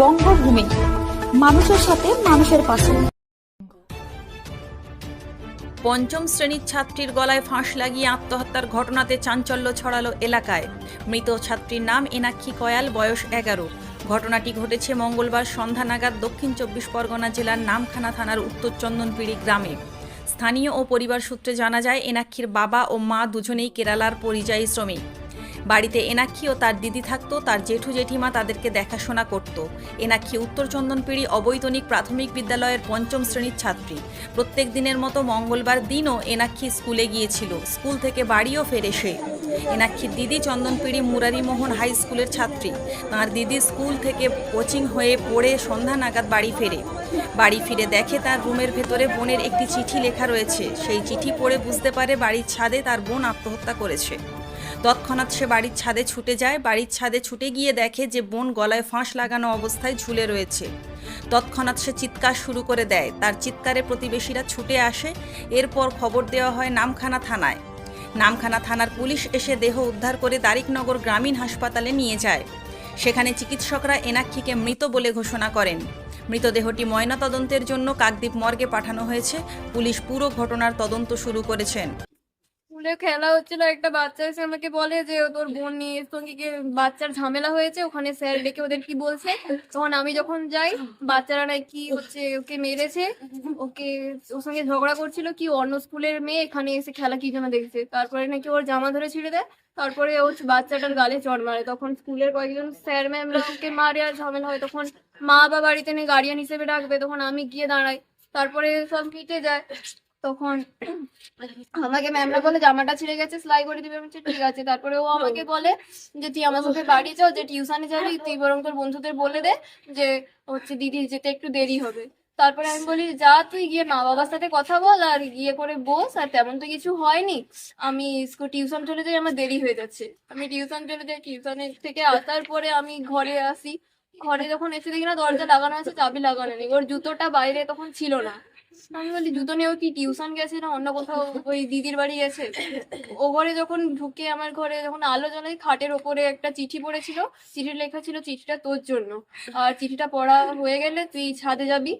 বঙ্গভূমি। মানুষের সাথে মানুষের পাশে। পঞ্চম শ্রেণির ছাত্রীর গলায় ফাঁস লাগিয়ে আত্মহত্যার ঘটনাতে চাঞ্চল্য ছড়ালো এলাকায়। মৃত ছাত্রীর নাম এনাক্ষী কয়াল, বয়স এগারো। ঘটনাটি ঘটেছে মঙ্গলবার সন্ধ্যা নাগাদ দক্ষিণ চব্বিশ পরগনা জেলার নামখানা থানার উত্তর চন্দনপিড়ি গ্রামে। স্থানীয় ও পরিবার সূত্রে জানা যায়, এনাক্ষীর বাবা ও মা দুজনেই কেরালার পরিযায়ী শ্রমিক। বাড়িতে এনাক্ষী ও তার দিদি থাকত, তার জেঠু জেঠিমা তাদেরকে দেখাশোনা করত। এনাক্ষী উত্তর চন্দনপিড়ি অবৈতনিক প্রাথমিক বিদ্যালয়ের পঞ্চম শ্রেণির ছাত্রী। প্রত্যেক দিনের মতো মঙ্গলবার দিনও এনাক্ষী স্কুলে গিয়েছিল। স্কুল থেকে বাড়িও ফেরে সে এনাক্ষীর দিদি চন্দনপিড়ি মুরারিমোহন হাই স্কুলের ছাত্রী। তাঁর দিদি স্কুল থেকে কোচিং হয়ে পড়ে সন্ধ্যা নাগাদ বাড়ি ফেরে। বাড়ি ফিরে দেখে তার রুমের ভেতরে বোনের একটি চিঠি লেখা রয়েছে। সেই চিঠি পড়ে বুঝতে পারে বাড়ির ছাদে তার বোন আত্মহত্যা করেছে। তৎক্ষণাৎ সে বাড়ির ছাদে ছুটে যায়। বাড়ির ছাদে ছুটে গিয়ে দেখে যে বোন গলায় ফাঁস লাগানো অবস্থায় ঝুলে রয়েছে। তৎক্ষণাৎ সে চিৎকার শুরু করে দেয়। তার চিৎকারে প্রতিবেশীরা ছুটে আসে। এরপর খবর দেওয়া হয় নামখানা থানায়। নামখানা থানার পুলিশ এসে দেহ উদ্ধার করে দারিকনগর গ্রামীণ হাসপাতালে নিয়ে যায়। সেখানে চিকিৎসকরা এনাক্ষীকে মৃত বলে ঘোষণা করেন। মৃতদেহটি ময়নাতদন্তের জন্য কাকদ্বীপ মর্গে পাঠানো হয়েছে। পুলিশ পুরো ঘটনার তদন্ত শুরু করেছেন। স্কুলে খেলা হচ্ছিল, একটা বাচ্চা এসে আমাকে বলে যে, তোর বোন নিয়ে সঙ্গে কি বাচ্চার ঝামেলা হয়েছে? ওখানে স্যার ডেকে ওদের কি বলছে? তখন আমি যখন যাই, বাচ্চারা নাকি হচ্ছে ওকে মেরেছে। ওকে, ওর সঙ্গে ঝগড়া করছিল কি, অন্য স্কুলের মেয়ে এখানে এসে খেলা কি জন্য দেখছে। তারপরে নাকি ওর জামা ধরে ছিঁড়ে দেয়। তারপরে ও বাচ্চাটার গালে চড় মারে। তখন স্কুলের কয়েকজন স্যার ম্যামরা ওকে মারে আর ঝামেলা হয়। তখন মা বা বাড়িতে নিয়ে গার্ডিয়ান হিসেবে ডাকবে। তখন আমি গিয়ে দাঁড়াই। তারপরে সব মিটে যায়। তখন আমাকে ম্যামরা বলে, জামাটা ছিঁড়ে গেছে, সেলাই করে দিবে। আমি ঠিক আছে। তারপরে ও আমাকে বলে যে, তুই আমার সাথে বাড়ি যাও, যে টিউশনে যাবি, তুই বরং তোর বন্ধুদের বলে দে যে, হচ্ছে দিদি যেতে একটু দেরি হবে। তারপরে আমি বলি, যা তুই গিয়ে মা বাবার সাথে কথা বল আর গিয়ে করে বস, আর তেমন তো কিছু হয়নি। আমি টিউশন চলে যাই, আমার দেরি হয়ে যাচ্ছে। আমি টিউশন চলে যাই টিউশনের থেকে আসার পরে আমি ঘরে আসি। ঘরে যখন এসে দেখি না, দরজা লাগানো আছে, চাবি লাগানো নেই। ওর জুতোটা বাইরে তখন ছিল না। আমি বলি, জুতো কি টিউশন গেছে না অন্য কোথাও? ওই দিদির বাড়ি গেছে? ও ঘরে যখন ঢুকে আমার ঘরে যখন আলো খাটের ওপরে একটা চিঠি পড়েছিল। চিঠি লেখা ছিল, চিঠিটা তোর জন্য। আর চিঠিটা পড়া হয়ে গেলে তুই ছাদে যাবি।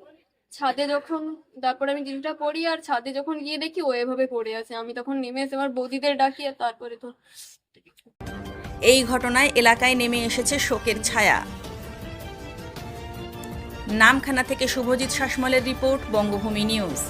ছাদে যখন, তারপরে আমি চিঠিটা পড়ি আর ছাদে যখন গিয়ে দেখি ও এভাবে পড়ে আছে। আমি তখন নেমে এসে আমার বৌদিদের ডাকি আর তারপরে তো এই ঘটনায় এলাকায় নেমে এসেছে শোকের ছায়া। নামখানা থেকে শুভজিৎ শাসমলের রিপোর্ট বঙ্গভূমি নিউজ।